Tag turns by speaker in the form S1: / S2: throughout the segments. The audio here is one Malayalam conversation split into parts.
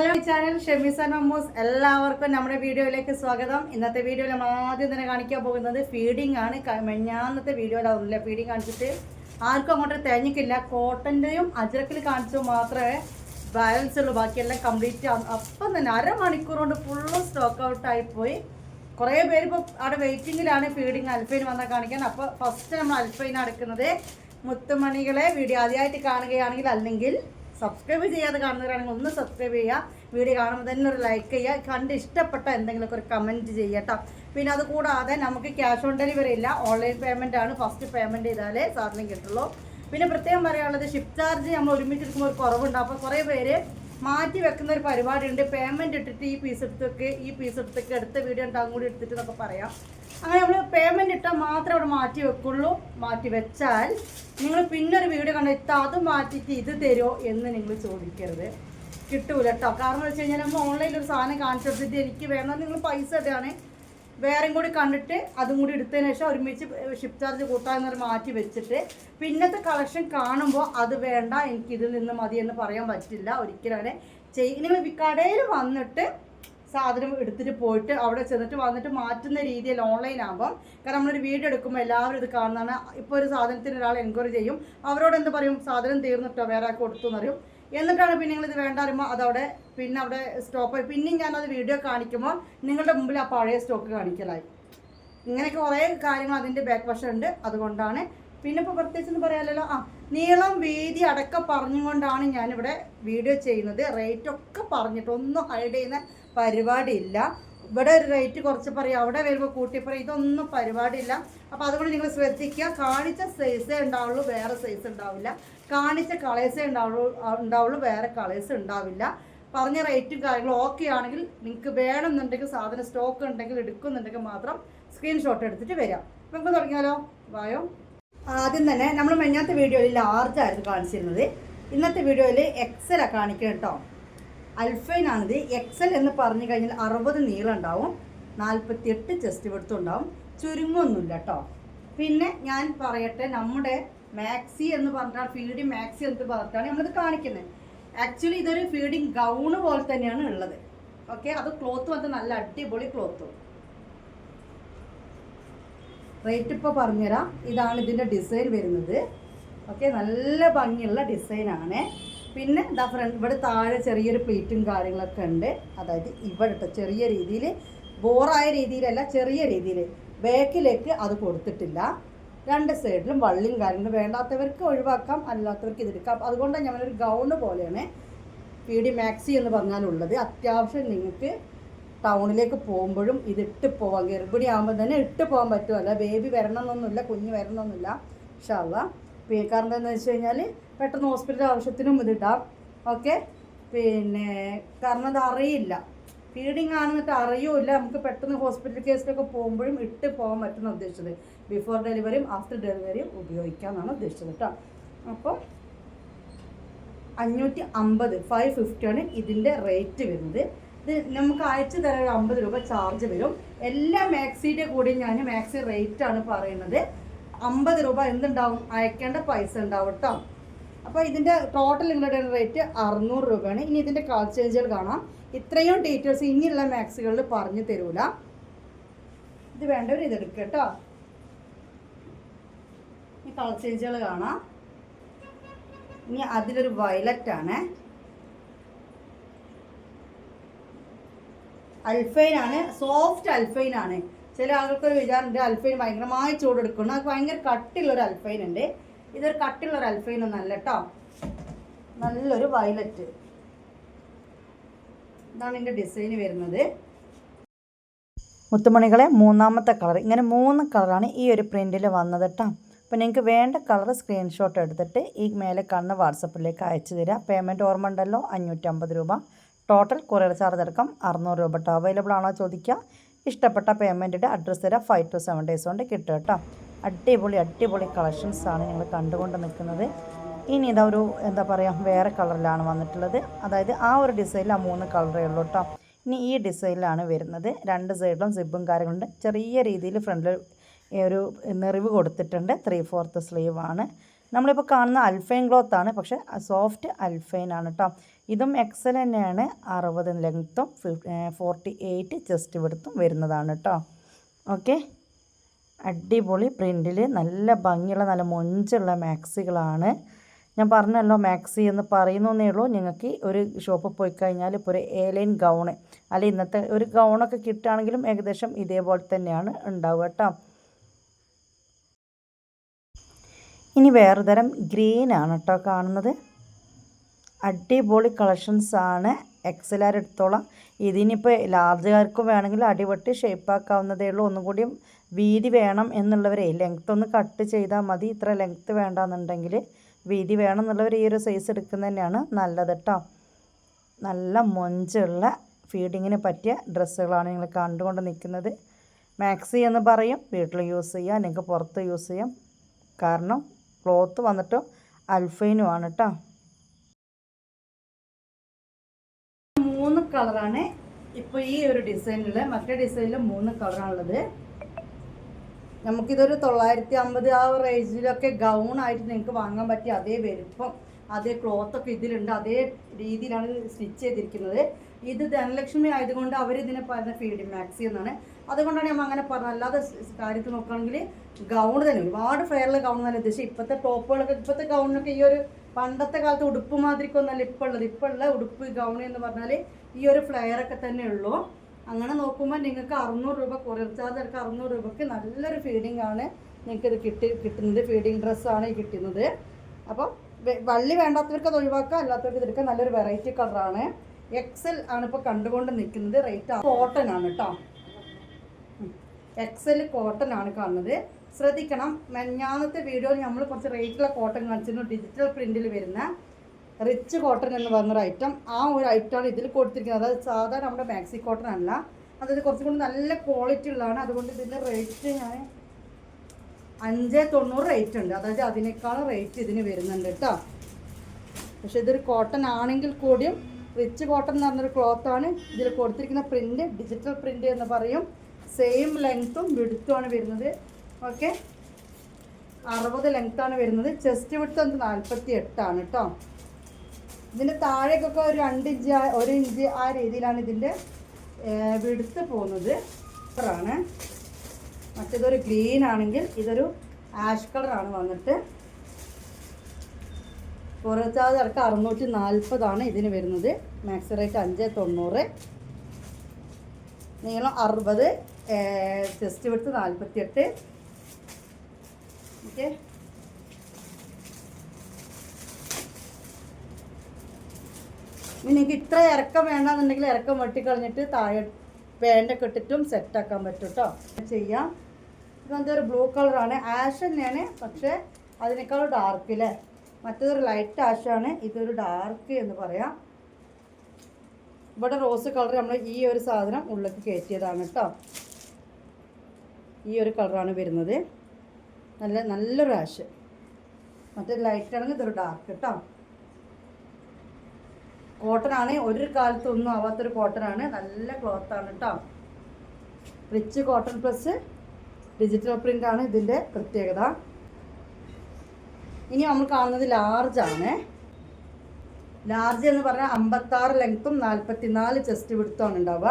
S1: ഹലോ ചാനൽ ഷെമീസ മമ്മൂസ് എല്ലാവർക്കും നമ്മുടെ വീഡിയോയിലേക്ക് സ്വാഗതം. ഇന്നത്തെ വീഡിയോയിൽ നമ്മൾ ആദ്യം തന്നെ കാണിക്കാൻ പോകുന്നത് ഫീഡിംഗ് ആണ്. മെഞ്ഞാന്നത്തെ വീഡിയോയിലാവുന്നില്ല ഫീഡിംഗ് കാണിച്ചിട്ട് ആർക്കും അങ്ങോട്ട് തേഞ്ഞിക്കില്ല കോട്ടന്റെയും അജ്രക്കിൽ കാണിച്ചു മാത്രമേ ബാലൻസ് ഉള്ളൂ. ബാക്കിയെല്ലാം കംപ്ലീറ്റ് അപ്പം തന്നെ അരമണിക്കൂർ കൊണ്ട് ഫുള്ളും സ്റ്റോക്ക് ഔട്ട് പോയി. കുറേ പേര് ഇപ്പോൾ അവിടെ വെയിറ്റിങ്ങിലാണ് ഫീഡിങ് അൽഫൈൻ വന്നാൽ കാണിക്കാൻ. അപ്പോൾ ഫസ്റ്റ് നമ്മൾ അൽഫൈൻ അടക്കുന്നത് മുത്തുമണികളെ വീഡിയോ ആദ്യമായിട്ട് കാണുകയാണെങ്കിൽ അല്ലെങ്കിൽ സബ്സ്ക്രൈബ് ചെയ്യാതെ കാണുന്നവരാണെങ്കിൽ ഒന്ന് സബ്സ്ക്രൈബ് ചെയ്യുക. വീഡിയോ കാണുമ്പോൾ തന്നെ ഒരു ലൈക്ക് ചെയ്യുക. കണ്ട് ഇഷ്ടപ്പെട്ട എന്തെങ്കിലുമൊക്കെ ഒരു കമന്റ് ചെയ്യട്ടോ. പിന്നെ അത് കൂടാതെ നമുക്ക് ക്യാഷ് ഓൺ ഡെലിവറി ഇല്ല. ഓൺലൈൻ പേയ്മെന്റ് ആണ്. ഫസ്റ്റ് പേയ്മെന്റ് ചെയ്താലേ സാധനം കിട്ടുള്ളൂ. പിന്നെ പ്രത്യേകം പറയാനുള്ളത് ഷിപ്പ് ചാർജ് നമ്മൾ ഒരുമിച്ച് എടുക്കുമ്പോൾ ഒരു കുറവുണ്ട്. അപ്പോൾ കുറേ പേര് മാറ്റി വെക്കുന്ന ഒരു പരിപാടിയുണ്ട്. പേയ്മെന്റ് ഇട്ടിട്ട് ഈ പീസ് എടുത്തൊക്കെ ഈ പീസ് എടുത്തൊക്കെ അടുത്ത വീഡിയോ ഉണ്ടാകും കൂടി എടുത്തിട്ട് എന്നൊക്കെ പറയാം. അങ്ങനെ നമ്മൾ പേയ്മെന്റ് ഇട്ടാൽ മാത്രമേ അവിടെ മാറ്റി വെക്കുള്ളൂ. മാറ്റി വെച്ചാൽ നിങ്ങൾ പിന്നൊരു വീഡിയോ കണ്ട ഇത്ത അത് മാറ്റിയിട്ട് ഇത് തരുമോ എന്ന് നിങ്ങൾ ചോദിക്കരുത്. കിട്ടൂല കേട്ടോ കാരണം വെച്ച് കഴിഞ്ഞാൽ നമ്മൾ ഓൺലൈനിൽ ഒരു സാധനം കാണിച്ചു കൊടുത്തിട്ട് എനിക്ക് വേണം നിങ്ങൾ പൈസ ഇടുകയാണ് വേറെയും കൂടി കണ്ടിട്ട് അതും കൂടി എടുത്തതിന് ശേഷം ഒരുമിച്ച് ഷിപ്പ് ചാർജ് കൂട്ടാമെന്നൊരു മാറ്റി വെച്ചിട്ട് പിന്നത്തെ കളക്ഷൻ കാണുമ്പോൾ അത് വേണ്ട എനിക്ക് ഇതിൽ നിന്ന് മതി എന്ന് പറയാൻ പറ്റില്ല. ഒരിക്കലും അങ്ങനെ ചെയ് നിങ്ങൾ കടയിൽ വന്നിട്ട് സാധനം എടുത്തിട്ട് പോയിട്ട് അവിടെ ചെന്നിട്ട് വന്നിട്ട് മാറ്റുന്ന രീതിയിൽ ഓൺലൈൻ ആകുമ്പം കാരണം നമ്മളൊരു വീഡിയോ എടുക്കുമ്പോൾ എല്ലാവരും ഇത് കാണുന്നതാണ്. ഇപ്പോൾ ഒരു സാധനത്തിന് ഒരാൾ എൻക്വയറി ചെയ്യും. അവരോട് എന്ത് പറയും? സാധനം തീർന്നിട്ടോ? വേറെ കൊടുത്തു എന്നറിയും എന്നിട്ടാണ് പിന്നെ നിങ്ങളിത് വേണ്ട അറിയുമ്പോൾ അതവിടെ പിന്നെ അവിടെ സ്റ്റോപ്പായി പിന്നെയും ഞാനത് വീഡിയോ കാണിക്കുമ്പോൾ നിങ്ങളുടെ മുമ്പിൽ ആ പഴയ സ്റ്റോക്ക് കാണിക്കലായി. ഇങ്ങനെയൊക്കെ കുറേ കാര്യങ്ങൾ അതിന്റെ ബാക്ക് വശമുണ്ട് അതുകൊണ്ടാണ്. പിന്നെ ഇപ്പോൾ പ്രത്യേകിച്ച് എന്ന് പറയാമല്ലോ ആ നീളം വീതി അടക്കം പറഞ്ഞുകൊണ്ടാണ് ഞാനിവിടെ വീഡിയോ ചെയ്യുന്നത്. റേറ്റൊക്കെ പറഞ്ഞിട്ട് ഒന്നും ഹൈഡ് ചെയ്യുന്ന പരിപാടിയില്ല. ഇവിടെ ഒരു റേറ്റ് കുറച്ച് പറയും അവിടെ വരുമ്പോൾ കൂട്ടി പറയും ഇതൊന്നും പരിപാടിയില്ല. അപ്പോൾ അതുകൊണ്ട് നിങ്ങൾ ശ്രദ്ധിക്കുക. കാണിച്ച സൈസേ ഉണ്ടാവുള്ളൂ വേറെ സൈസ് ഉണ്ടാവില്ല. കാണിച്ച കളേഴ്സേ ഉണ്ടാവുള്ളൂ ഉണ്ടാവുള്ളൂ വേറെ കളേഴ്സ് ഉണ്ടാവില്ല. പറഞ്ഞ റേറ്റും കാര്യങ്ങളും ഓക്കെ ആണെങ്കിൽ നിങ്ങൾക്ക് വേണമെന്നുണ്ടെങ്കിൽ സാധനം സ്റ്റോക്ക് ഉണ്ടെങ്കിൽ എടുക്കുന്നുണ്ടെങ്കിൽ മാത്രം സ്ക്രീൻഷോട്ട് എടുത്തിട്ട് വരാം നമുക്ക് തുടങ്ങിയാലോ? വായോ. ആദ്യം തന്നെ നമ്മൾ മെഞ്ഞാത്ത വീഡിയോയിൽ ലാർജ് ആയിരുന്നു കാണിച്ചിരുന്നത്. ഇന്നത്തെ വീഡിയോയിൽ എക്സലാണ് കാണിക്കുന്നത് കേട്ടോ അൽഫൈൻ ആണിത്. എക്സൽ എന്ന് പറഞ്ഞു കഴിഞ്ഞാൽ അറുപത് നീളം ഉണ്ടാവും. നാൽപ്പത്തിയെട്ട് ചെസ്റ്റ് വെടുത്തും ഉണ്ടാവും. ചുരുങ്ങൊന്നുമില്ല കേട്ടോ പിന്നെ ഞാൻ പറയട്ടെ നമ്മുടെ മാക്സി എന്ന് പറഞ്ഞാൽ ഫീഡിങ് മാക്സി എന്ന് പറഞ്ഞിട്ടാണ് നമ്മളിത് കാണിക്കുന്നത്. ആക്ച്വലി ഇതൊരു ഫീഡിങ് ഗൗണ് പോലെ തന്നെയാണ് ഉള്ളത്. ഓക്കെ അത് ക്ലോത്ത് വന്നിട്ട് നല്ല അടിപൊളി ക്ലോത്ത്. റേറ്റ് ഇപ്പോൾ പറഞ്ഞുതരാം. ഇതാണ് ഇതിന്റെ ഡിസൈൻ വരുന്നത്. ഓക്കെ നല്ല ഭംഗിയുള്ള ഡിസൈനാണ്. പിന്നെ ദാ ഫ്രണ്ട് ഇവിടെ താഴെ ചെറിയൊരു പ്ലേറ്റും കാര്യങ്ങളൊക്കെ ഉണ്ട്. അതായത് ഇവിടെ ചെറിയ രീതിയിൽ ബോറായ രീതിയിലല്ല ചെറിയ രീതിയിൽ ബാക്കിലേക്ക് അത് കൊടുത്തിട്ടില്ല. രണ്ട് സൈഡിലും വള്ളിയും കാര്യങ്ങളും വേണ്ടാത്തവർക്ക് ഒഴിവാക്കാം അല്ലാത്തവർക്ക് ഇതെടുക്കാം അതുകൊണ്ടാണ് ഞാനൊരു ഗൗണ് പോലെയാണ് പി ഡി മാക്സി എന്ന് പറഞ്ഞാലുള്ളത്. അത്യാവശ്യം നിങ്ങൾക്ക് ടൗണിലേക്ക് പോകുമ്പോഴും ഇത് ഇട്ട് പോവാം. ഗർഭിണി ആകുമ്പോൾ തന്നെ ഇട്ട് പോകാൻ പറ്റുമല്ല ബേബി വരണമെന്നൊന്നുമില്ല കുഞ്ഞ് വരണമെന്നില്ല പിന്നെ കാരണം എന്താണെന്ന് വെച്ച് കഴിഞ്ഞാൽ പെട്ടെന്ന് ഹോസ്പിറ്റൽ ആവശ്യത്തിനും ഇതിടാം. ഓക്കെ? പിന്നെ കാരണം അത് അറിയില്ല. ഫീഡിങ് ആണെന്നിട്ട് അറിയൂല നമുക്ക് പെട്ടെന്ന് ഹോസ്പിറ്റൽ കേസിലൊക്കെ പോകുമ്പോഴും ഇട്ട് പോകാൻ പറ്റുന്ന ഉദ്ദേശിച്ചത്. ബിഫോർ ഡെലിവറിയും ആഫ്റ്റർ ഡെലിവറിയും ഉപയോഗിക്കാമെന്നാണ് ഉദ്ദേശിച്ചത് കേട്ടോ. അപ്പോൾ അഞ്ഞൂറ്റി അമ്പത് ഫൈവ് ഫിഫ്റ്റിയാണ് ഇതിന്റെ റേറ്റ് വരുന്നത്. ഇത് നമുക്ക് അയച്ചു തരാൻ ഒരു അമ്പത് രൂപ ചാർജ് വരും. എല്ലാ മാക്സിന്റെ കൂടി ഞാൻ മാക്സി റേറ്റ് ആണ് പറയുന്നത്. അമ്പത് രൂപ എന്തുണ്ടാവും? അയക്കേണ്ട പൈസ ഉണ്ടാവും കേട്ടോ. അപ്പോൾ ഇതിന്റെ ടോട്ടൽ നിങ്ങളുടെ റേറ്റ് അറുന്നൂറ് രൂപയാണ്. ഇനി ഇതിന്റെ കളർ ചേഞ്ചുകൾ കാണാം. ഇത്രയും ഡീറ്റെയിൽസ് ഇനിയുള്ള മാക്സുകളിൽ പറഞ്ഞു തരൂല. ഇത് വേണ്ടവർ ഇതെടുക്കുക കേട്ടോ. ഈ കളർ ചേഞ്ചുകൾ കാണാം. ഇനി അതിലൊരു വയലറ്റ് ആണ്. അൽഫൈൻ ആണ്. സോഫ്റ്റ് അൽഫൈൻ ആണ്. ചില ആൾക്കൊരു വിചാരമുണ്ട് അൽഫൈൻ ഭയങ്കരമായി ചൂടെടുക്കുന്നു. അത് ഭയങ്കര കട്ടിയുള്ളൊരു അൽഫൈൻ ഉണ്ട്. ഇതൊരു കട്ടിയുള്ളൊരു അൽഫൈൻ ഒന്നല്ല കേട്ടോ നല്ലൊരു വയലറ്റ്. ഇതാണ് ഇതിന്റെ ഡിസൈൻ വരുന്നത്. മുത്തുമണികളെ മൂന്നാമത്തെ കളർ. ഇങ്ങനെ മൂന്ന് കളറാണ് ഈ ഒരു പ്രിന്റിൽ വന്നത് കേട്ടോ അപ്പോൾ നിങ്ങൾക്ക് വേണ്ട കളർ സ്ക്രീൻഷോട്ട് എടുത്തിട്ട് ഈ മേലെ കാണുന്ന വാട്സപ്പിലേക്ക് അയച്ചു തരിക പേയ്മെന്റ് ഓർമ്മ ഉണ്ടല്ലോ അഞ്ഞൂറ്റമ്പത് രൂപ. ടോട്ടൽ കൊറിയർ ചാർജ് അടക്കം അറുന്നൂറ് രൂപ കേട്ടോ അവൈലബിൾ ആണോ ചോദിക്കുക ഇഷ്ടപ്പെട്ട പേയ്മെന്റിന്റെ അഡ്രസ്സ് തരാം. ഫൈവ് ടു സെവൻ ഡേയ്സ് കൊണ്ട് കിട്ടും കേട്ടോ അടിപൊളി അടിപൊളി കളക്ഷൻസ് ആണ് നിങ്ങൾ കണ്ടുകൊണ്ട് നിൽക്കുന്നത്. ഇനി ഇതാ ഒരു എന്താ പറയുക വേറെ കളറിലാണ് വന്നിട്ടുള്ളത്. അതായത് ആ ഒരു ഡിസൈനിൽ ആ മൂന്ന് കളറേ ഉള്ളൂ കേട്ടോ ഇനി ഈ ഡിസൈനിലാണ് വരുന്നത്. രണ്ട് സൈഡിലും സിബും കാര്യങ്ങളുണ്ട്. ചെറിയ രീതിയിൽ ഫ്രണ്ടിൽ ഒരു നെറിവ് കൊടുത്തിട്ടുണ്ട്. ത്രീ ഫോർത്ത് ആണ്. നമ്മളിപ്പോൾ കാണുന്ന അൽഫൈൻ ക്ലോത്ത് ആണ്. പക്ഷേ സോഫ്റ്റ് അൽഫൈൻ ആണ് കേട്ടോ ഇതും എക്സൽ തന്നെയാണ്. അറുപത് ലെങ്ത്തും ഫോർട്ടി എയ്റ്റ് ചെസ്റ്റ് വിടുത്തും വരുന്നതാണ് കേട്ടോ ഓക്കെ അടിപൊളി പ്രിന്റിൽ നല്ല ഭംഗിയുള്ള നല്ല മൊഞ്ചുള്ള മാക്സികളാണ്. ഞാൻ പറഞ്ഞല്ലോ മാക്സി എന്ന് പറയുന്നേ ഉള്ളൂ. നിങ്ങൾക്ക് ഒരു ഷോപ്പിൽ പോയി കഴിഞ്ഞാൽ ഇപ്പോൾ ഒരു ഏലൈൻ ഗൗണ് അല്ലെ ഇന്നത്തെ ഒരു ഗൗണൊക്കെ കിട്ടുകയാണെങ്കിലും ഏകദേശം ഇതേപോലെ തന്നെയാണ് ഉണ്ടാവുക കേട്ടോ. ഇനി വേറെ തരം ഗ്രീൻ ആണ് കേട്ടോ കാണുന്നത്. അടിപൊളി കളക്ഷൻസ് ആണ്. എക്സലാർ എടുത്തോളാം. ഇതിനിപ്പോൾ ലാർജുകാർക്കും വേണമെങ്കിൽ അടിപൊട്ടി ഷേപ്പാക്കാവുന്നതേ ഉള്ളൂ. ഒന്നും കൂടി വീതി വേണം എന്നുള്ളവരെ ലെങ്ത് ഒന്ന് കട്ട് ചെയ്താൽ മതി ഇത്ര ലെങ്ത്ത് വേണ്ടാന്നുണ്ടെങ്കിൽ വീതി വേണം എന്നുള്ളവർ ഈ ഒരു സൈസ് എടുക്കുന്നത് തന്നെയാണ് നല്ലത് കേട്ടോ നല്ല മൊഞ്ചുള്ള ഫീഡിങ്ങിന് പറ്റിയ ഡ്രസ്സുകളാണ് നിങ്ങൾ കണ്ടുകൊണ്ട് നിൽക്കുന്നത്. മാക്സി എന്ന് പറയും വീട്ടിൽ യൂസ് ചെയ്യാം നിങ്ങൾക്ക് പുറത്ത് യൂസ് ചെയ്യാം. കാരണം ക്ലോത്ത് വന്നിട്ട് അൽഫൈനുമാണ് കേട്ടോ മൂന്ന് കളറാണ് ഇപ്പോൾ ഈ ഒരു ഡിസൈനിൽ മറ്റേ ഡിസൈനിൽ മൂന്ന് കളറാണുള്ളത് നമുക്കിതൊരു തൊള്ളായിരത്തി അമ്പത് ആ റേഞ്ചിലൊക്കെ ഗൗൺ ആയിട്ട് നിങ്ങൾക്ക് വാങ്ങാൻ പറ്റിയ അതേ വലുപ്പം അതേ ക്ലോത്തൊക്കെ ഇതിലുണ്ട് അതേ രീതിയിലാണ് സ്റ്റിച്ച് ചെയ്തിരിക്കുന്നത്. ഇത് ധനലക്ഷ്മി ആയതുകൊണ്ട് അവർ ഇതിനെ പറയുന്ന ഫീഡ് മാക്സി എന്നാണ്. അതുകൊണ്ടാണ് ഞാൻ അങ്ങനെ പറഞ്ഞത്. അല്ലാതെ കാര്യത്തിൽ നോക്കുകയാണെങ്കിൽ ഗൗൺ തന്നെ ഒരുപാട് ഫെയറിൽ ഗൗൺ തന്നെ ഉദ്ദേശിച്ചത്. ഇപ്പോഴത്തെ ടോപ്പുകളൊക്കെ ഇപ്പോഴത്തെ ഗൗണിനൊക്കെ ഈ ഒരു പണ്ടത്തെ കാലത്ത് ഉടുപ്പ് മാതിരിക്കൊന്നല്ല ഇപ്പോൾ ഉള്ളത്. ഇപ്പോൾ ഉള്ള ഉടുപ്പ് ഗൗൺ എന്ന് പറഞ്ഞാൽ ഈ ഒരു ഫ്ലെയറൊക്കെ തന്നെ ഉള്ളൂ. അങ്ങനെ നോക്കുമ്പോൾ നിങ്ങൾക്ക് അറുന്നൂറ് രൂപ കൊറിയർ ചാർജ് അറുന്നൂറ് രൂപയ്ക്ക് നല്ലൊരു ഫീഡിംഗ് ആണ്. നിങ്ങൾക്ക് ഇത് കിട്ടി കിട്ടുന്നത് ഫീഡിങ് ഡ്രസ്സാണ് ഈ കിട്ടുന്നത്. അപ്പോൾ വള്ളി വേണ്ടാത്തവർക്ക് അത് ഒഴിവാക്കുക അല്ലാത്തവർക്ക് ഇതെടുക്കുക നല്ലൊരു വെറൈറ്റി കളറാണ് എക്സൽ ആണ് ഇപ്പോൾ കണ്ടുകൊണ്ട് നിൽക്കുന്നത്. റേറ്റ് കോട്ടൺ ആണ് കേട്ടോ എക്സൽ കോട്ടൺ ആണ് കാണുന്നത്. ശ്രദ്ധിക്കണം. മെഞ്ഞാന്നത്തെ വീഡിയോയിൽ നമ്മൾ കുറച്ച് റേറ്റുള്ള കോട്ടൺ കാണിച്ചിരുന്നു. ഡിജിറ്റൽ പ്രിന്റിൽ വരുന്ന റിച്ച് കോട്ടൺ എന്ന് പറഞ്ഞൊരു ഐറ്റം ആ ഒരു ഐറ്റമാണ് ഇതിൽ കൊടുത്തിരിക്കുന്നത്. അതായത് സാധാരണ നമ്മുടെ മാക്സി കോട്ടൺ അല്ല. അതായത് കുറച്ചും കൂടി നല്ല ക്വാളിറ്റി ഉള്ളതാണ്. അതുകൊണ്ട് ഇതിന്റെ റേറ്റ് ഞാൻ അഞ്ച് തൊണ്ണൂറ് റേറ്റ് ഉണ്ട്. അതായത് അതിനേക്കാളും റേറ്റ് ഇതിന് വരുന്നുണ്ട് കേട്ടോ. പക്ഷെ ഇതൊരു കോട്ടൺ ആണെങ്കിൽ കൂടിയും റിച്ച് കോട്ടൺ എന്ന് പറഞ്ഞൊരു ക്ലോത്താണ് ഇതിൽ കൊടുത്തിരിക്കുന്ന പ്രിന്റ് ഡിജിറ്റൽ പ്രിന്റ് എന്ന് പറയും. സെയിം ലെങ്ത്തും വിടുത്തുമാണ് വരുന്നത്. ഓക്കെ അറുപത് ലെങ്ത്താണ് വരുന്നത്. ചെസ്റ്റ് വിടുത്ത് നാൽപ്പത്തി എട്ടാണ് കേട്ടോ. ഇതിന്റെ താഴേക്കൊക്കെ ഒരു രണ്ട് ഇഞ്ച് ഒരു ഇഞ്ച് ആ രീതിയിലാണ് ഇതിന്റെ വിടുത്ത് പോകുന്നത്. ഇത്രയാണ് മറ്റേതൊരു ഗ്രീൻ ആണെങ്കിൽ ഇതൊരു ആഷ് കളറാണ് വന്നിട്ട്. കുറച്ചാതെ അടക്കം അറുന്നൂറ്റി നാൽപ്പതാണ് ഇതിന് വരുന്നത്. മാക്സ് റേറ്റ് അഞ്ച് തൊണ്ണൂറ്. നീളം അറുപത്. ചെസ്റ്റ് വിടുത്ത് നാൽപ്പത്തി എട്ട് ഓക്കെ. നിങ്ങൾക്ക് ഇത്ര ഇറക്കം വേണമെന്നുണ്ടെങ്കിൽ ഇറക്കം വെട്ടിക്കളഞ്ഞിട്ട് താഴെ പാന്റൊക്കെ കെട്ടിട്ടും സെറ്റാക്കാൻ പറ്റും കേട്ടോ ചെയ്യാം. ഇതെന്താ ഒരു ബ്ലൂ കളറാണ് ആഷ് തന്നെയാണ് പക്ഷേ അതിനേക്കാൾ ഡാർക്ക് അല്ലേ മറ്റേതൊരു ലൈറ്റ് ആഷാണ് ഇതൊരു ഡാർക്ക് എന്ന് പറയാം. ഇവിടെ റോസ് കളർ നമ്മൾ ഈ ഒരു സാധനം ഉള്ളിലേക്ക് കയറ്റിയതാണ് കേട്ടോ ഈ ഒരു കളറാണ് വരുന്നത്. നല്ല നല്ലൊരു ആഷ് മറ്റേ ലൈറ്റ് ആണെങ്കിൽ ഇതൊരു ഡാർക്ക് കേട്ടോ കോട്ടൺ ആണ് ഒരു കാലത്ത് ഒന്നും ആവാത്തൊരു കോട്ടൺ ആണ് നല്ല ക്ലോത്ത് ആണ് കേട്ടോ rich cotton plus digital print ആണ് ഇതിന്റെ പ്രത്യേകത. ഇനി നമ്മൾ കാണുന്നത് ലാർജ് ആണ്. ലാർജ് എന്ന് പറഞ്ഞാൽ അമ്പത്താറ് ലെങ്ത്തും നാൽപ്പത്തി നാല് ചെസ്റ്റ് വിടുത്തുമാണ് ഉണ്ടാവുക.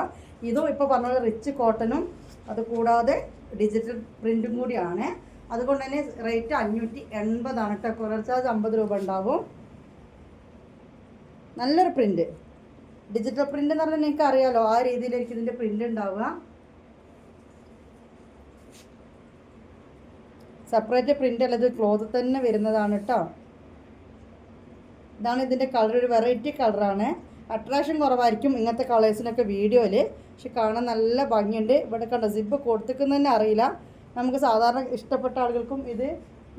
S1: ഇതും ഇപ്പോൾ പറഞ്ഞ റിച്ച് കോട്ടനും അതുകൂടാതെ ഡിജിറ്റൽ പ്രിന്റും കൂടിയാണ്. അതുകൊണ്ട് തന്നെ റേറ്റ് അഞ്ഞൂറ്റി എൺപതാണ് കേട്ടോ കുറച്ചാൽ അമ്പത് രൂപ ഉണ്ടാവും. നല്ലൊരു പ്രിന്റ് ഡിജിറ്റൽ പ്രിന്റ് എന്ന് പറഞ്ഞാൽ നിങ്ങൾക്ക് അറിയാലോ ആ രീതിയിലായിരിക്കും ഇതിന്റെ പ്രിന്റ് ഉണ്ടാവുക. സെപ്പറേറ്റ് പ്രിന്റ് അല്ലെങ്കിൽ ക്ലോത്ത് തന്നെ വരുന്നതാണ് കേട്ടോ ഇതാണ് ഇതിന്റെ കളർ ഒരു വെറൈറ്റി കളറാണ് അട്രാക്ഷൻ കുറവായിരിക്കും ഇങ്ങനത്തെ കളേഴ്സിനൊക്കെ വീഡിയോയിൽ. പക്ഷെ കാണാൻ നല്ല ഭംഗിയുണ്ട്. ഇവിടെ കണ്ട സിബ് കൊടുത്തിക്കുന്ന തന്നെ അറിയില്ല. നമുക്ക് സാധാരണ ഇഷ്ടപ്പെട്ട ആളുകൾക്കും ഇത്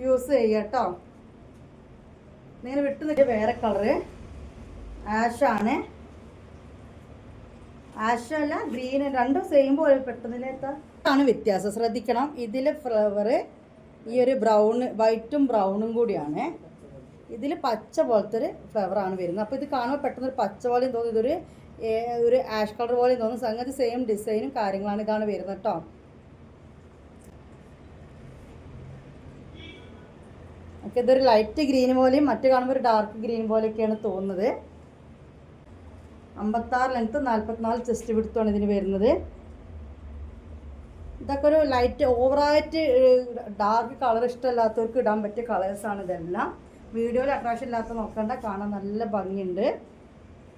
S1: യൂസ് ചെയ്യാം കേട്ടോ നിങ്ങൾ വിട്ടു വേറെ കളറ് ആഷാണ് ആഷല്ല ഗ്രീൻ രണ്ടും സെയിം പോലെ പെട്ടെന്നിലെത്താ വ്യത്യാസം. ശ്രദ്ധിക്കണം. ഇതിൽ ഫ്ലവർ ഈ ഒരു ബ്രൗൺ വൈറ്റും ബ്രൗണും കൂടിയാണ്. ഇതിൽ പച്ച പോലത്തെ ഒരു ഫ്ലവറാണ് വരുന്നത്. അപ്പോൾ ഇത് കാണുമ്പോൾ പെട്ടെന്ന് ഒരു പച്ച പോലെയും തോന്നുന്നു ഇതൊരു ഒരു ആഷ് കളർ പോലെയും തോന്നുന്നു സംഗതി സെയിം ഡിസൈനും കാര്യങ്ങളാണ് ഇതാണ് വരുന്നത് കേട്ടോ ഇതൊരു ലൈറ്റ് ഗ്രീൻ പോലെയും മറ്റു കാണുമ്പോൾ ഒരു ഡാർക്ക് ഗ്രീൻ പോലെയൊക്കെയാണ് തോന്നുന്നത്. അമ്പത്താറ് ലെങ്ത്ത് നാൽപ്പത്തിനാല് ചെസ്റ്റ് വിടുത്തുമാണ് ഇതിന് വരുന്നത്. ഇതൊക്കെ ഒരു ലൈറ്റ് ഓവറായിട്ട് ഡാർക്ക് കളർ ഇഷ്ടമല്ലാത്തവർക്ക് ഇടാൻ പറ്റിയ കളേഴ്സാണ് ഇതെല്ലാം. വീഡിയോയിൽ അട്രാക്ഷൻ ഇല്ലാത്ത നോക്കണ്ട കാണാൻ നല്ല ഭംഗിയുണ്ട്.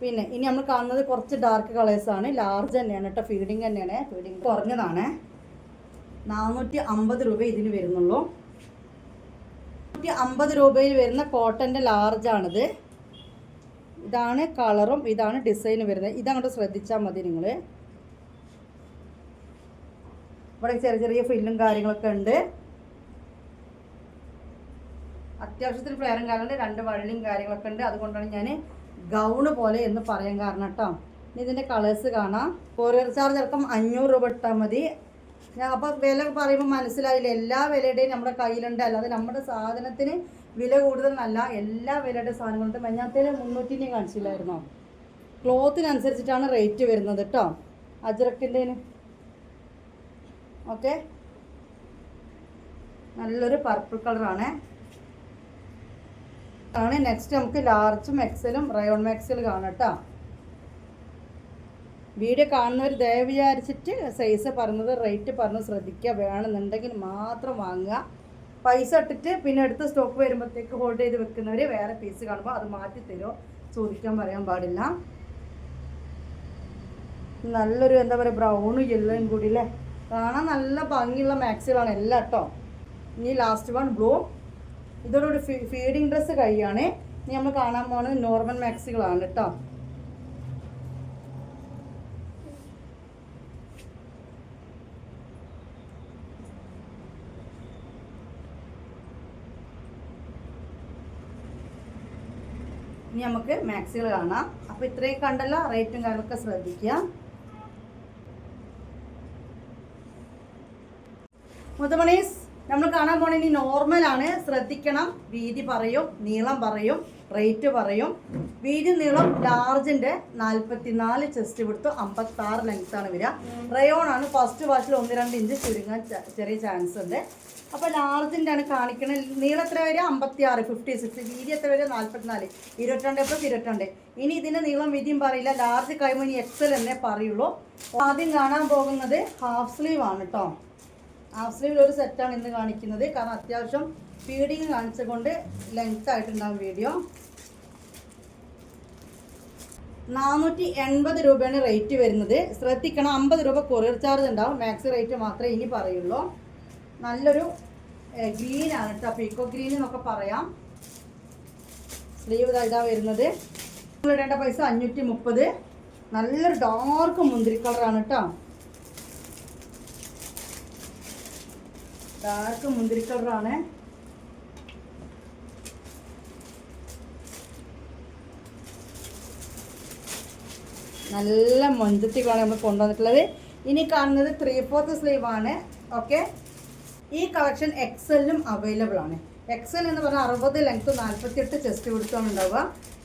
S1: പിന്നെ ഇനി നമ്മൾ കാണുന്നത് കുറച്ച് ഡാർക്ക് കളേഴ്സാണ് ലാർജ് തന്നെയാണ് കേട്ടോ ഫീഡിങ് തന്നെയാണ്. ഫീഡിങ് കുറഞ്ഞതാണ്. നാനൂറ്റി അമ്പത് രൂപ ഇതിന് വരുന്നുള്ളൂ. നാനൂറ്റി അമ്പത് രൂപയിൽ വരുന്ന കോട്ടന്റെ ലാർജാണിത് ഇതാണ് കളറും ഇതാണ് ഡിസൈനും വരുന്നത്. ഇതങ്ങോട്ട് ശ്രദ്ധിച്ചാൽ മതി നിങ്ങൾ ഇവിടെ ചെറിയ ചെറിയ ഫില്ലും കാര്യങ്ങളൊക്കെ ഉണ്ട്. അത്യാവശ്യത്തിന് ഫ്ലെയറും കാര്യമുണ്ട് രണ്ട് വള്ളിയും കാര്യങ്ങളൊക്കെ ഉണ്ട്. അതുകൊണ്ടാണ് ഞാൻ ഗൗണ് പോലെ എന്ന് പറയാൻ കാരണം കേട്ടോ. ഇനി ഇതിന്റെ കളേഴ്സ് കാണാം. കൊറിയർ ചാർജ് അടക്കം അഞ്ഞൂറ് രൂപ ഇട്ടാൽ മതി. അപ്പോൾ വില പറയുമ്പോൾ മനസ്സിലായില്ല. എല്ലാ വിലയുടെയും നമ്മുടെ കയ്യിലുണ്ട്. അല്ലാതെ നമ്മുടെ സാധനത്തിന് വില കൂടുതലെന്നല്ല എല്ലാ വിലയുടെ സാധനങ്ങളുണ്ട് മഞ്ഞാത്തേൽ മുന്നൂറ്റിനെ കാണിച്ചില്ലായിരുന്നോ? ക്ലോത്തിനനുസരിച്ചിട്ടാണ് റേറ്റ് വരുന്നത് കേട്ടോ. അജ്രക്കിന്റെന് ഓക്കെ. നല്ലൊരു പർപ്പിൾ കളറാണ് ആണ്. നെക്സ്റ്റ് നമുക്ക് ലാർജും എക്സലും റയോൺ മാക്സിൽ കാണാം കേട്ടോ. വീഡിയോ കാണുന്നവർ ദയവ് വിചാരിച്ചിട്ട് സൈസ് പറഞ്ഞത് റേറ്റ് പറഞ്ഞ് ശ്രദ്ധിക്കുക. വേണമെന്നുണ്ടെങ്കിൽ മാത്രം വാങ്ങുക. പൈസ ഇട്ടിട്ട് പിന്നെ അടുത്ത സ്റ്റോക്ക് വരുമ്പോഴത്തേക്ക് ഹോൾഡ് ചെയ്ത് വെക്കുന്നവർ വേറെ പീസ് കാണുമ്പോൾ അത് മാറ്റി തരുമോ? ചോദിക്കാൻ പറയാൻ പാടില്ല. നല്ലൊരു എന്താ പറയുക ബ്രൗണും യെല്ലോയും കൂടി അല്ലേ കാണാൻ നല്ല ഭംഗിയുള്ള മാക്സികളാണ് എല്ലാം കേട്ടോ ഇനി ലാസ്റ്റ് വൺ ബ്ലൂ ഇതോടൊരു ഫീഡിങ് ഡ്രസ്സ് കൈയാണ് ഇനി നമ്മൾ കാണാൻ പോകുന്നത് നോർമൽ മാക്സികളാണ് കേട്ടോ ഇനി നമുക്ക് മാക്സികൾ കാണാം. അപ്പോൾ ഇത്രയും കണ്ടല്ലോ റേറ്റും കാര്യങ്ങളൊക്കെ ശ്രദ്ധിക്കുക. മുതമണീസ് നമ്മൾ കാണാൻ പോണ ഇനി നോർമലാണ് ശ്രദ്ധിക്കണം. വീതി പറയും നീളം പറയും റേറ്റ് പറയും. വീതി നീളം ലാർജിന്റെ നാൽപ്പത്തിനാല് ചെസ്റ്റ് കൊടുത്തു അമ്പത്താറ് ലെങ്ത് ആണ് വരിക. റയോൺ ആണ് ഫസ്റ്റ് വാഷിൽ ഒന്ന് രണ്ട് ഇഞ്ച് ചുരുങ്ങാൻ ചെറിയ ചാൻസ് ഉണ്ട്. അപ്പോൾ ലാർജിന്റെ ആണ് കാണിക്കണത് നീളം എത്ര വരെ? അമ്പത്തി ആറ് ഫിഫ്റ്റി സിക്സ് വീതി എത്ര വരെ? നാൽപ്പത്തിനാല് ഇരുപത്തിരണ്ട് പ്ലസ് ഇരുപത്തിരണ്ട്. ഇനി ഇതിന്റെ നീളം വീതിയും പറയില്ല. ലാർജ് കഴിയുമ്പോൾ ഇനി എക്സൽ എന്നേ പറയുള്ളൂ. ആദ്യം കാണാൻ പോകുന്നത് ഹാഫ് സ്ലീവ് ആണ് കേട്ടോ ഹാഫ് സ്ലീവിൽ ഒരു സെറ്റാണ് ഇന്ന് കാണിക്കുന്നത്. കാരണം അത്യാവശ്യം ഫീഡിങ് കാണിച്ചുകൊണ്ട് ലെങ്ത് ആയിട്ടുണ്ടാവും വീഡിയോ നാനൂറ്റി എൺപത് രൂപയാണ് റേറ്റ് വരുന്നത്. ശ്രദ്ധിക്കണം അമ്പത് രൂപ കൊറിയർ ചാർജ് ഉണ്ടാവും. മാക്സി റേറ്റ് മാത്രമേ ഇനി പറയുള്ളൂ. നല്ലൊരു ഗ്രീൻ ആണ് കേട്ടോ പീക്കോ ഗ്രീൻ എന്നൊക്കെ പറയാം. സ്ലീവ് ഇതാ വരുന്നത്. ഇടേണ്ട പൈസ അഞ്ഞൂറ്റി മുപ്പത് നല്ലൊരു ഡാർക്ക് മുന്തിരി കളറാണ് കേട്ടോ ഡാർക്ക് മുന്തിരി കളറാണ് നല്ല മൊഞ്ചത്തിക്കാണ് നമ്മൾ കൊണ്ടുവന്നിട്ടുള്ളത്. ഇനി കാണുന്നത് ത്രീ ഫോർത്ത് സ്ലീവ് ആണ്. ഓക്കെ ഈ കളക്ഷൻ എക്സലിലും അവൈലബിൾ ആണ്. എക്സൽ എന്ന് പറഞ്ഞാൽ അറുപത് ലെങ്ത് നാൽപ്പത്തിയെട്ട് ചെസ്റ്റ് കൊടുത്താണ് ഉണ്ടാവുക.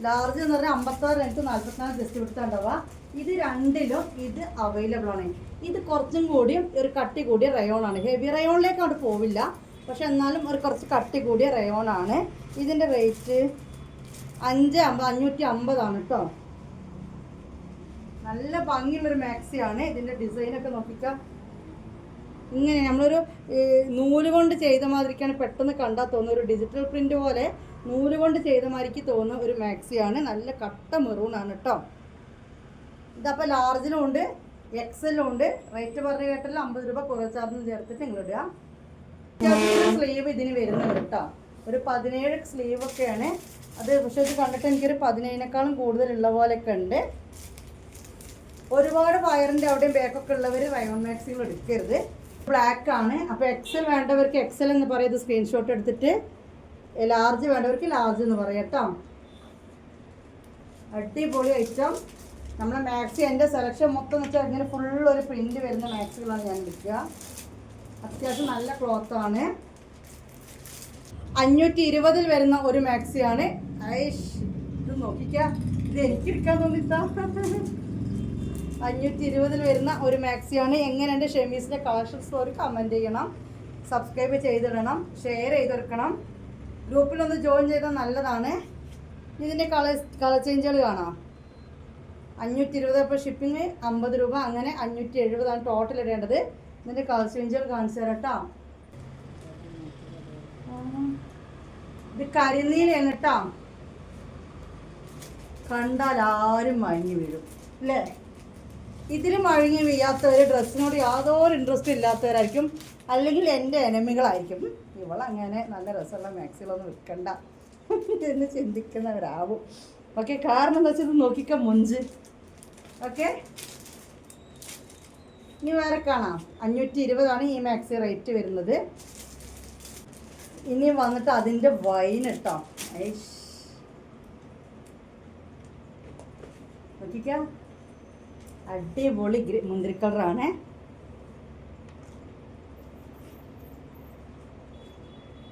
S1: ലാർജ് എന്ന് പറഞ്ഞാൽ അമ്പത്താറ് ലെങ്ത് നാൽപ്പത്തിനാല് ചെസ്റ്റ് കൊടുത്താണ് ഉണ്ടാവുക. ഇത് രണ്ടിലും ഇത് അവൈലബിൾ ആണ്. ഇത് കുറച്ചും കൂടിയും ഒരു കട്ടി കൂടിയ റയോൺ ആണ്. ഹെവി റയോണിലേക്ക് അവിടെ പോവില്ല. പക്ഷെ എന്നാലും ഒരു കുറച്ച് കട്ടി കൂടിയ റയോൺ ആണ്. ഇതിന്റെ റേറ്റ് അഞ്ച് അമ്പത് അഞ്ഞൂറ്റി അമ്പതാണ് കേട്ടോ നല്ല ഭംഗിയുള്ളൊരു മാക്സിയാണ് ഇതിന്റെ ഡിസൈനൊക്കെ നോക്കിക്കാം. ഇങ്ങനെ നമ്മളൊരു നൂൽ കൊണ്ട് ചെയ്ത മാതിരിക്കാണ് പെട്ടെന്ന് കണ്ടാൽ തോന്നുന്ന ഒരു ഡിജിറ്റൽ പ്രിന്റ് പോലെ നൂൽ കൊണ്ട് ചെയ്ത മാതിരിക്ക് തോന്നുന്ന ഒരു മാക്സിയാണ്. നല്ല കട്ട മെറൂണാണ് കേട്ടോ ഇതപ്പോൾ ലാർജിലും ഉണ്ട് എക്സലും ഉണ്ട്. റേറ്റ് പറഞ്ഞു കേട്ടല്ലോ അമ്പത് രൂപ കുറച്ചാർന്ന് ചേർത്തിട്ട് നിങ്ങൾ ഇടുക. സ്ലീവ് ഇതിന് വരുന്നുണ്ട് കേട്ടോ ഒരു പതിനേഴ് സ്ലീവ് ഒക്കെയാണ്. അത് പക്ഷെ ഇത് കണ്ടിട്ട് എനിക്കൊരു പതിനേഴിനേക്കാളും കൂടുതലുള്ള പോലെയൊക്കെ ഉണ്ട്. ഒരുപാട് വയറിന്റെ അവിടെയും ബാക്കൊക്കെ ഉള്ളവർ റയോൺ മാക്സികൾ എടുക്കരുത്. ബ്ലാക്ക് ആണ്. അപ്പോൾ എക്സൽ വേണ്ടവർക്ക് എക്സൽ എന്ന് പറയുന്നത് സ്ക്രീൻഷോട്ട് എടുത്തിട്ട് ലാർജ് വേണ്ടവർക്ക് ലാർജ് എന്ന് പറയാം കേട്ടോ. അടിപൊളി ഐറ്റം നമ്മുടെ മാക്സി എന്റെ സെലക്ഷൻ മൊത്തം എന്ന് വെച്ചാൽ ഇങ്ങനെ ഫുൾ ഒരു പ്രിന്റ് വരുന്ന മാക്സികളാണ് ഞാൻ എടുക്കുക. അത്യാവശ്യം നല്ല ക്ലോത്താണ് അഞ്ഞൂറ്റി ഇരുപതിൽ വരുന്ന ഒരു മാക്സിയാണ് ഐഷ് ഇത് നോക്കിക്കാം. ഇത് എനിക്ക് എടുക്കാൻ തോന്നിത്താ അഞ്ഞൂറ്റി ഇരുപതിൽ വരുന്ന ഒരു മാക്സിയാണ്. എങ്ങനെ എന്റെ ഷെമീസിന്റെ കളക്ഷൻ സ്റ്റോറി കമന്റ് ചെയ്യണം. സബ്സ്ക്രൈബ് ചെയ്തിടണം. ഷെയർ ചെയ്തെടുക്കണം. ഗ്രൂപ്പിലൊന്ന് ജോയിൻ ചെയ്താൽ നല്ലതാണ്. ഇതിന്റെ കളർ കളർ ചേഞ്ചുകൾ കാണാം. അഞ്ഞൂറ്റി ഇരുപത് അപ്പോൾ ഷിപ്പിംഗ് അമ്പത് രൂപ അങ്ങനെ അഞ്ഞൂറ്റി എഴുപതാണ് ടോട്ടൽ ഇടേണ്ടത് ഇതിന്റെ കളർ ചേഞ്ചുകൾ കാണിച്ചു തരാം കേട്ടോ ഇത് കരിനീലയാണ് കേട്ടോ കണ്ടാൽ ആരും മയങ്ങി വീഴും. അല്ലേ ഇതിൽ മഴങ്ങി വീഴാത്തവർ ഡ്രസ്സിനോട് യാതൊരു ഇൻട്രസ്റ്റ് ഇല്ലാത്തവരായിരിക്കും. അല്ലെങ്കിൽ എന്റെ എനമികളായിരിക്കും ഇവളങ്ങനെ നല്ല രസമുള്ള മാക്സിലൊന്നും വിൽക്കണ്ട എന്ന് ചിന്തിക്കുന്നവരാവും. ഓക്കെ കാരണം എന്താ വെച്ചാൽ ഇത് നോക്കിക്ക മുഞ്ച്. ഓക്കെ ഇനി വേറെ കാണാം. അഞ്ഞൂറ്റി ഇരുപതാണ് ഈ മാക്സി റേറ്റ് വരുന്നത്. ഇനി വന്നിട്ട് അതിന്റെ വൈൻ ഇട്ടോ നോക്കിക്കാം. അടിപൊളി മുന്തിരി കളറാണ്.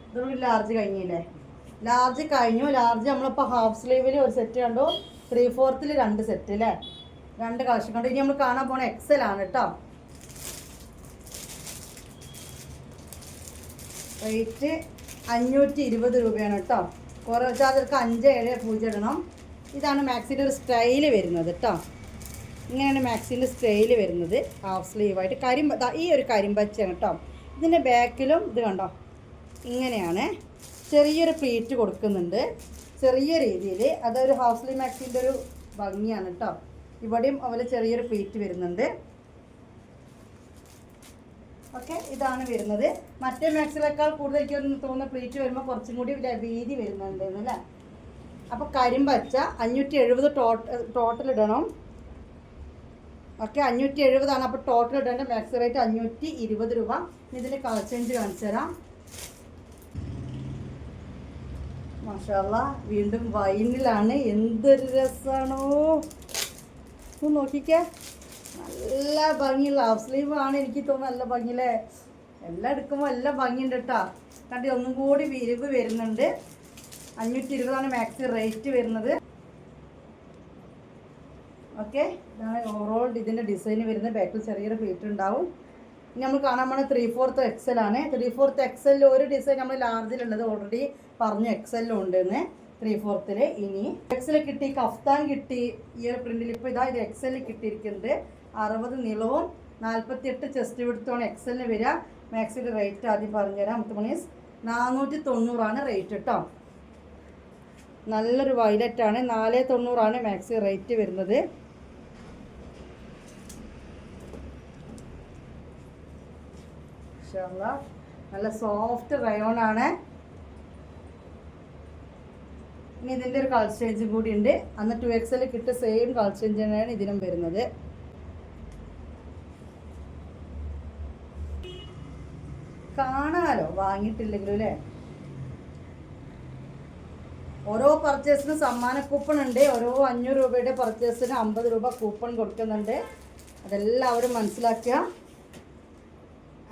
S1: ഇതൊരു ലാർജ് കഴിഞ്ഞില്ലേ? ലാർജ് കഴിഞ്ഞു. ലാർജ് നമ്മളിപ്പോൾ ഹാഫ് സ്ലീവിൽ ഒരു സെറ്റ് കണ്ടു. ത്രീ ഫോർത്തിൽ രണ്ട് സെറ്റ് അല്ലേ രണ്ട് കളക്ഷൻ കണ്ടു. ഇനി നമ്മൾ കാണാൻ പോണ എക്സൽ ആണ് കേട്ടോ റേറ്റ് അഞ്ഞൂറ്റി ഇരുപത് രൂപയാണ് കേട്ടോ കുറച്ച് അതിற்கு അഞ്ച് ഏഴ് പൂജ്യം ഇടണം. ഇതാണ് മാക്സിന്റെ ഒരു സ്റ്റൈൽ വരുന്നത് കേട്ടോ ഇങ്ങനെയാണ് മാക്സിന്റെ സ്റ്റൈൽ വരുന്നത്. ഹാഫ് സ്ലീവായിട്ട് കരിമ്പ ഈ ഒരു കരിമ്പച്ചയാണ് കേട്ടോ ഇതിന്റെ ബാക്കിലും ഇത് കണ്ടോ? ഇങ്ങനെയാണ്. ചെറിയൊരു പ്ലീറ്റ് കൊടുക്കുന്നുണ്ട്. ചെറിയ രീതിയിൽ അതൊരു ഹാഫ് സ്ലീവ് മാക്സിന്റെ ഒരു ഭംഗിയാണ് കേട്ടോ ഇവിടെയും അവൽ ചെറിയൊരു പ്ലീറ്റ് വരുന്നുണ്ട്. ഓക്കെ ഇതാണ് വരുന്നത്. മറ്റേ മാക്സിലേക്കാൾ കൂടുതൽ എനിക്ക് തോന്നുന്ന പ്ലീറ്റ് വരുമ്പോൾ കുറച്ചും കൂടി വീതി വരുന്നുണ്ട് അല്ലേ? അപ്പോൾ കരിമ്പച്ച അഞ്ഞൂറ്റി എഴുപത് ടോട്ടൽ ഇടണം. ഓക്കെ അഞ്ഞൂറ്റി എഴുപതാണ് അപ്പോൾ ടോട്ടൽ ഇടേണ്ട മാക്സ് റേറ്റ് അഞ്ഞൂറ്റി ഇരുപത് രൂപ ഇതിൽ കളർ ചേഞ്ച് കാണിച്ചു തരാം. മാഷാല്ല വീണ്ടും വൈനിലാണ്. എന്തൊരു രസമാണോ ഒന്ന് നോക്കിക്കേ. നല്ല ഭംഗിയുള്ള ഹാഫ് സ്ലീവ് ആണ് എനിക്ക് തോന്നുന്നു നല്ല ഭംഗിയിലെ. എല്ലാം എടുക്കുമ്പോൾ എല്ലാം ഭംഗിയുണ്ട് കേട്ടോ കണ്ടി ഒന്നും കൂടി വിരിവ് വരുന്നുണ്ട്. അഞ്ഞൂറ്റി ഇരുപതാണ് മാക്സി റേറ്റ് വരുന്നത്. ഓക്കെ? ഇതാണ് ഓവറോൾ ഇതിന്റെ ഡിസൈൻ വരുന്ന ബാക്കിൽ ചെറിയൊരു പ്ലേറ്റ് ഉണ്ടാവും. ഇനി നമ്മൾ കാണാൻ പോണത് ത്രീ ഫോർത്ത് എക്സൽ ആണ്. ത്രീ ഫോർത്ത് എക്സലിൽ ഒരു ഡിസൈൻ നമ്മൾ ലാർജിലുള്ളത് ഓൾറെഡി പറഞ്ഞു എക്സലിലും ഉണ്ടെന്ന് ത്രീ ഫോർത്തിൽ ഇനി എക്സൽ കിട്ടി കഫ്താൻ കിട്ടി ഇയർ ഒരു പ്രിന്റിൽ ഇപ്പോൾ ഇതാ ഇത് എക്സലിൽ കിട്ടിയിരിക്കുന്നത് അറുപത് നീളവും നാൽപ്പത്തിയെട്ട് ചെസ്റ്റ് വിടുത്തോണ് എക്സലിന് വരിക. മാക്സിന്റെ റേറ്റ് ആദ്യം പറഞ്ഞുതരാം മുത്തുമണീസ് നാനൂറ്റി തൊണ്ണൂറാണ് റേറ്റ് കേട്ടോ നല്ലൊരു വയലറ്റ് ആണ്. നാല് തൊണ്ണൂറാണ് മാക്സി റേറ്റ് വരുന്നത്. ഇൻഷാല്ലാ. നല്ല സോഫ്റ്റ് റയോൺ ആണ്. ഇനി ഇതിന്റെ ഒരു കളർ ചേഞ്ചും കൂടി ഉണ്ട്. അന്ന് ടു എക്സിൽ കിട്ടിയ സെയിം കളർ ചേഞ്ച് തന്നെയാണ് ഇതിനും വരുന്നത്. കാണാലോ? വാങ്ങിയിട്ടില്ലെങ്കിലും അല്ലേ? ഓരോ പർച്ചേസിന് സമ്മാന കൂപ്പൺ ഉണ്ട്. ഓരോ അഞ്ഞൂറ് രൂപയുടെ പർച്ചേസിന് അമ്പത് രൂപ കൂപ്പൺ കൊടുക്കുന്നുണ്ട്. അതെല്ലാവരും മനസ്സിലാക്കുക.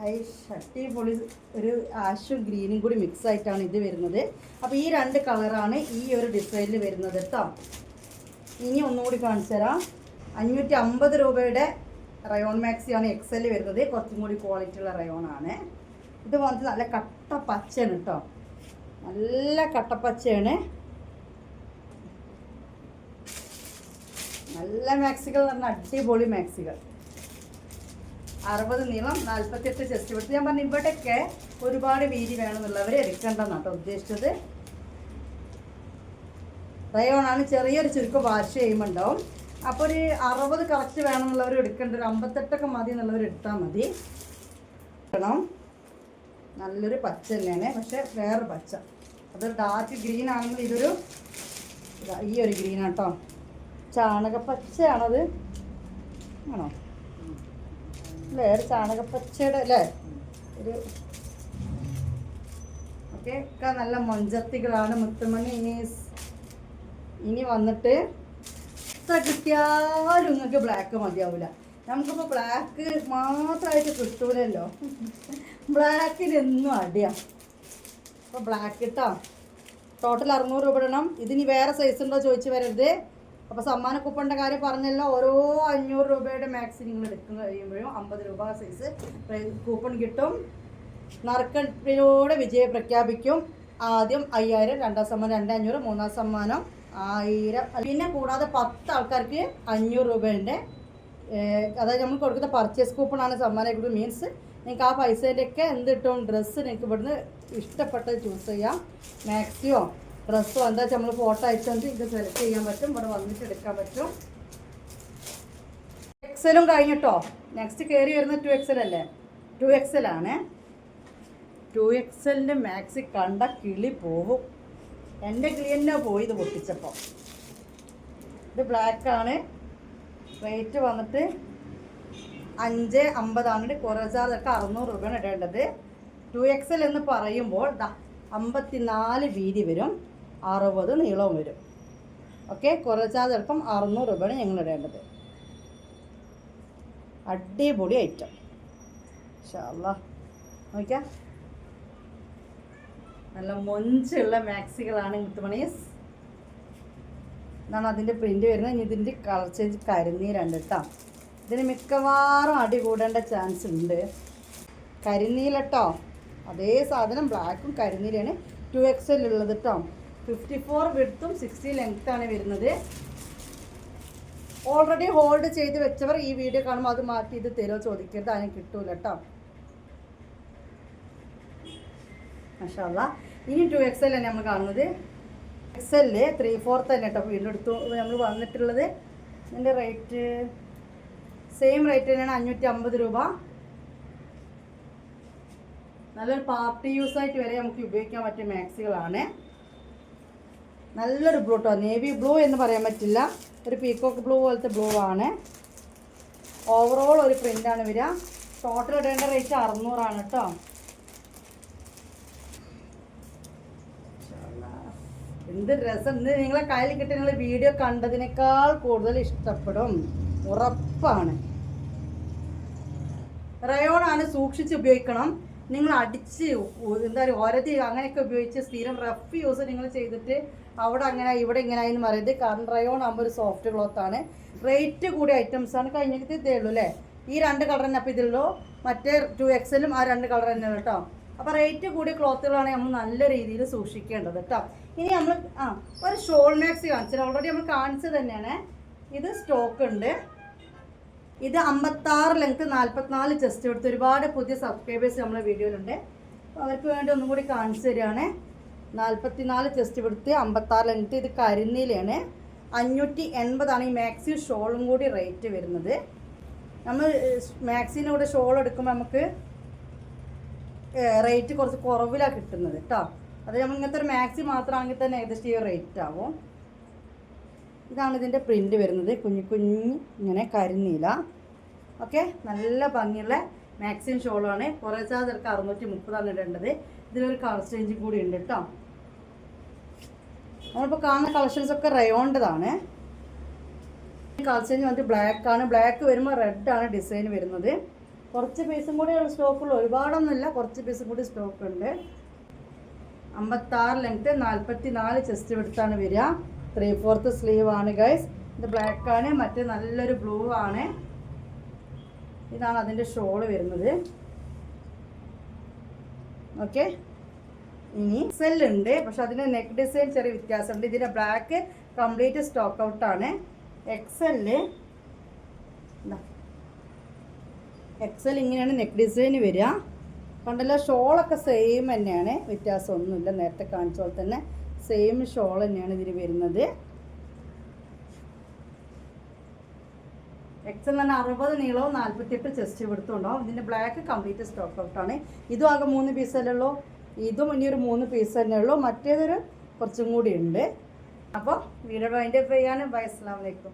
S1: അടിപൊളി ഒരു ആഷും ഗ്രീനും കൂടി മിക്സ് ആയിട്ടാണ് ഇത് വരുന്നത്. അപ്പോൾ ഈ രണ്ട് കളറാണ് ഈ ഒരു ഡിസൈനിൽ വരുന്നത് കേട്ടോ ഇനി ഒന്നുകൂടി കാണിച്ചു തരാം. അഞ്ഞൂറ്റി അമ്പത് രൂപയുടെ റയോൺ മാക്സിയാണ് എക്സൽ വരുന്നത്. കുറച്ചും കൂടി ക്വാളിറ്റി ഉള്ള റയോൺ ആണ് ഇത് വന്നിട്ട് നല്ല കട്ട പച്ചയാണ് കേട്ടോ നല്ല കട്ടപ്പച്ചയാണ്. നല്ല മാക്സികൾ എന്ന് പറഞ്ഞാൽ അടിപൊളി മാക്സികൾ. അറുപത് നീളം നാൽപ്പത്തിയെട്ട് ചെസ്റ്റ് വിട്ട് ഞാൻ പറഞ്ഞു ഇവിടെയൊക്കെ ഒരുപാട് വീതി വേണമെന്നുള്ളവർ എടുക്കേണ്ടെന്നാട്ടോ ഉദ്ദേശിച്ചത്. റയോണാണ് ചെറിയൊരു ചുരുക്കം വാഷ് ചെയ്യുമ്പോണ്ടാവും. അപ്പോൾ ഒരു അറുപത് കറക്റ്റ് വേണമെന്നുള്ളവർ എടുക്കേണ്ട ഒരു അമ്പത്തെട്ടൊക്കെ മതി എന്നുള്ളവർ എടുത്താൽ മതി. എടുക്കണം. നല്ലൊരു പച്ച തന്നെയാണ് പക്ഷെ വേറൊരു പച്ച. അത് ഡാർക്ക് ഗ്രീൻ ആണെങ്കിൽ ഇതൊരു ഇതാ ഈ ഒരു ഗ്രീൻ ആട്ടോ ചാണകപ്പച്ചയാണത് ആണോ? അല്ലേ ഒരു ചാണകപ്പച്ചയുടെ അല്ലേ ഒരു ഓക്കെ ഒക്കെ നല്ല മൊഞ്ചത്തികളാണ് മുത്തുമണി. ഇനി ഇനി വന്നിട്ട് എത്ര കിട്ടിയാലും നിങ്ങൾക്ക് ബ്ലാക്ക് മതിയാവില്ല നമുക്കിപ്പോൾ ബ്ലാക്ക് മാത്രമായിട്ട് കിട്ടൂലല്ലോ. ബ്ലാക്കിന് എന്നും അടിയാണ് അപ്പോൾ ബ്ലാക്ക് ഇട്ടാ ടോട്ടൽ അറുന്നൂറ് രൂപ ഇടണം. ഇതിനി വേറെ സൈസ് ഉണ്ടോ ചോദിച്ച് വരരുത്. അപ്പോൾ സമ്മാന കൂപ്പണിന്റെ കാര്യം പറഞ്ഞല്ലോ ഓരോ അഞ്ഞൂറ് രൂപയുടെ മാക്സി നിങ്ങൾ എടുക്കുന്ന കഴിയുമ്പോഴും അമ്പത് രൂപ സൈസ് കൂപ്പൺ കിട്ടും. നറുക്കെടുപ്പിലൂടെ വിജയം പ്രഖ്യാപിക്കും. ആദ്യം അയ്യായിരം രണ്ടാം സമ്മാനം രണ്ട് അഞ്ഞൂറ് മൂന്നാം സമ്മാനം ആയിരം. പിന്നെ കൂടാതെ പത്ത് ആൾക്കാർക്ക് അഞ്ഞൂറ് രൂപേന്റെ അതായത് നമ്മൾ കൊടുക്കുന്ന പർച്ചേസ് കൂപ്പണാണ് സമ്മാനം കൊടുക്കുന്നത് മീൻസ് നിങ്ങൾക്ക് ആ പൈസേന്റെയൊക്കെ എന്ത് കിട്ടും ഡ്രസ്സ് നിങ്ങൾക്ക് ഇവിടുന്ന് ഇഷ്ടപ്പെട്ടത് ചൂസ് ചെയ്യാം. മാക്സിയോ ഡ്രസ്സോ എന്താ നമ്മൾ ഫോട്ടോ അയച്ചുകൊണ്ട് ഇത് സെലക്ട് ചെയ്യാൻ പറ്റും. ഇവിടെ വന്നിട്ട് എടുക്കാൻ പറ്റും. എക്സലും കഴിഞ്ഞിട്ടോ? നെക്സ്റ്റ് കയറി വരുന്ന ടു എക്സൽ അല്ലേ? ടു എക്സൽ ആണ്. ടു എക്സലിന്റെ മാക്സി കണ്ട കിളി പോകും എന്റെ കിളി പോയി ഇത് പൊട്ടിച്ചപ്പോൾ ഇത് ബ്ലാക്ക് ആണ്. റേറ്റ് വന്നിട്ട് അഞ്ച് അമ്പതാണ് കുറച്ചാതൊക്കെ അറുന്നൂറ് രൂപയാണ് ഇടേണ്ടത്. ടു എക്സൽ എന്ന് പറയുമ്പോൾ അമ്പത്തിനാല് വീതി വരും. അറുപത് നീളവും വരും. ഓക്കെ കുറച്ചാൽ ചിലപ്പം അറുന്നൂറ് രൂപയാണ് ഞങ്ങൾ ഇടേണ്ടത്. അടിപൊളി ഐറ്റം ഷാല്ല നോക്കിയാ? നല്ല മൊഞ്ചുള്ള മാക്സികളാണ് മുത്തുമണീസ്. എന്നാണ് അതിന്റെ പ്രിന്റ് വരുന്നത്. ഇനി ഇതിന്റെ കളർ ചേഞ്ച് കരിനീരുണ്ട് കേട്ടോ ഇതിന് മിക്കവാറും അടി കൂടേണ്ട ചാൻസ് ഉണ്ട്. കരിനീലട്ടോ അതേ സാധനം ബ്ലാക്കും കരിനീലാണ് ടു എക്സ് എൽ ഉള്ളത് കേട്ടോ ഫിഫ്റ്റി ഫോർ വിടുത്തും സിക്സ്റ്റി ലെങ്ത്താണ് വരുന്നത്. ഓൾറെഡി ഹോൾഡ് ചെയ്ത് വെച്ചവർ ഈ വീഡിയോ കാണുമ്പോൾ അത് മാറ്റി ഇത് തരുമോ ചോദിക്കരുത് അതിന് കിട്ടൂല കേട്ടോ മഷാല്ല ഇനി ടു എക്സ് എൽ തന്നെ നമ്മൾ കാണുന്നത്. എക്സ് എല്ല് ത്രീ ഫോർത്ത് തന്നെ കേട്ടോ വീണ്ടും എടുത്തു നമ്മൾ വന്നിട്ടുള്ളത്. ഇതിന്റെ റേറ്റ് സെയിം റേറ്റ് തന്നെയാണ് അഞ്ഞൂറ്റി അമ്പത് രൂപ. നല്ലൊരു പാർട്ടി യൂസ് ആയിട്ട് വരെ നമുക്ക് ഉപയോഗിക്കാൻ പറ്റിയ മാക്സികളാണ് നല്ലൊരു ബ്ലൂ കേട്ടോ നേവി ബ്ലൂ എന്ന് പറയാൻ പറ്റില്ല. ഒരു പീക്കോക്ക് ബ്ലൂ പോലത്തെ ബ്ലൂ ആണ്. ഓവറോൾ ഒരു പ്രിന്റാണ് വരിക. ടോട്ടൽ ഇടേണ്ട റേറ്റ് അറുന്നൂറാണ് കേട്ടോ എന്ത് രസം. ഇന്ന് നിങ്ങളെ കയ്യിൽ കിട്ടി നിങ്ങൾ വീഡിയോ കണ്ടതിനേക്കാൾ കൂടുതൽ ഇഷ്ടപ്പെടും. ഉറപ്പാണ്. റയോൺ ആണ് സൂക്ഷിച്ച് ഉപയോഗിക്കണം. നിങ്ങൾ അടിച്ച് എന്താ പറയുക ഒരതി അങ്ങനെയൊക്കെ ഉപയോഗിച്ച് സ്ഥിരം റഫ് യൂസ് നിങ്ങൾ ചെയ്തിട്ട് അവിടെ അങ്ങനെ ഇവിടെ ഇങ്ങനെ എന്ന് പറയുന്നത് കാരണം റയോൺ ആകുമ്പോൾ ഒരു സോഫ്റ്റ് ക്ലോത്ത് ആണ്. റേറ്റ് കൂടിയ ഐറ്റംസ് ആണ് കഴിഞ്ഞിട്ട് ഇതേ ഉള്ളൂ അല്ലേ? ഈ രണ്ട് കളർ തന്നെ അപ്പോൾ ഇതുള്ളൂ മറ്റേ ടു എക്സലും ആ രണ്ട് കളർ തന്നെ കേട്ടോ. അപ്പോൾ റേറ്റ് കൂടിയ ക്ലോത്തുകളാണ് നമ്മൾ നല്ല രീതിയിൽ സൂക്ഷിക്കേണ്ടത് കേട്ടോ. ഇനി നമ്മൾ ആ ഒരു ഷോൾ മാക്സി കാണിച്ചത് ഓൾറെഡി നമ്മൾ കാണിച്ചത് തന്നെയാണ്. ഇത് സ്റ്റോക്ക് ഉണ്ട്. ഇത് അമ്പത്താറ് ലെങ്ത് നാൽപ്പത്തിനാല് ചെസ്റ്റ് എടുത്ത് ഒരുപാട് പുതിയ സബ്സ്ക്രൈബേഴ്സ് നമ്മളെ വീഡിയോയിലുണ്ട്. അവർക്ക് വേണ്ടി ഒന്നും കൂടി കാണിച്ചു തരികയാണ്. നാൽപ്പത്തിനാല് ചെസ്റ്റ് വിടുത്ത് അമ്പത്താറ് ലെങ്ത്ത് ഇത് കരിനീലയാണ്. അഞ്ഞൂറ്റി എൺപതാണ് ഈ മാക്സി ഷോളും കൂടി റേറ്റ് വരുന്നത്. നമ്മൾ മാക്സിന്റെ കൂടെ ഷോൾ എടുക്കുമ്പോൾ നമുക്ക് റേറ്റ് കുറച്ച് കുറവിലാണ് കിട്ടുന്നത് കേട്ടോ അത് നമ്മൾ ഇങ്ങനത്തെ ഒരു മാക്സി മാത്രമാണെങ്കിൽ തന്നെ ഏകദേശം ഈ റേറ്റ് ആവും. ഇതാണ് ഇതിന്റെ പ്രിന്റ് വരുന്നത്. കുഞ്ഞു കുഞ്ഞു ഇങ്ങനെ കരിനീല. ഓക്കെ? നല്ല ഭംഗിയുള്ള മാക്സിം ഷോളാണ് കുറേ ചാർജർക്ക് അറുന്നൂറ്റി മുപ്പതാണ് ഇടേണ്ടത്. ഇതിലൊരു കളർ ചേഞ്ച് കൂടി ഉണ്ട് കേട്ടോ നമ്മളിപ്പോൾ കാണുന്ന കളക്ഷൻസ് ഒക്കെ റയോണ്ടതാണ് കളക്ഷൻ വന്നിട്ട് ബ്ലാക്ക് ആണ്. ബ്ലാക്ക് വരുമ്പോൾ റെഡ് ആണ് ഡിസൈൻ വരുന്നത്. കുറച്ച് പീസും കൂടി സ്റ്റോക്കുള്ളൂ ഒരുപാടൊന്നുമില്ല. കുറച്ച് പീസും കൂടി സ്റ്റോക്ക് ഉണ്ട്. അമ്പത്താറ് ലെങ്ത്ത് നാൽപ്പത്തി നാല് ചെസ്റ്റ് എടുത്താണ് വരിക. ത്രീ ഫോർത്ത് സ്ലീവ് ആണ് ഗൈസ് ഇത് ബ്ലാക്ക് ആണ്. മറ്റേ നല്ലൊരു ബ്ലൂ ആണ്. ഇതാണ് അതിന്റെ ഷോൾ വരുന്നത്. ഓക്കെ ഇനി സെല്ലുണ്ട് പക്ഷെ അതിന് നെക്ക് ഡിസൈൻ ചെറിയ വ്യത്യാസമുണ്ട്. ഇതിന്റെ ബ്ലാക്ക് കംപ്ലീറ്റ് സ്റ്റോക്ക് ഔട്ടാണ് എക്സെല്ല് എക്സൽ ഇങ്ങനെയാണ് നെക്ക് ഡിസൈൻ വരിക. കണ്ടല്ലോ ഷോളൊക്കെ സെയിം തന്നെയാണ്. വ്യത്യാസമൊന്നുമില്ല. നേരത്തെ കാണിച്ച പോലെ തന്നെ സെയിം ഷോൾ തന്നെയാണ് ഇതിൽ വരുന്നത്. എക്സൽ തന്നെ അറുപത് നീളവും നാൽപ്പത്തിയെട്ട് ചെസ്റ്റ് ഇവിടുത്തുണ്ടാവും ഇതിന്റെ ബ്ലാക്ക് കംപ്ലീറ്റ് സ്റ്റോക്ക് ഔട്ടാണ് ഇതും ആകെ മൂന്ന് പീസല്ലേ ഉള്ളൂ? ഇതും ഇനി ഒരു മൂന്ന് പീസ് തന്നെ ഉള്ളൂ. മറ്റേതൊരു കുറച്ചും കൂടി ഉണ്ട്. അപ്പോൾ വീഡിയോ വൈൻഡപ്പ് ചെയ്യാനും ബൈ അസ്സാം വലൈക്കും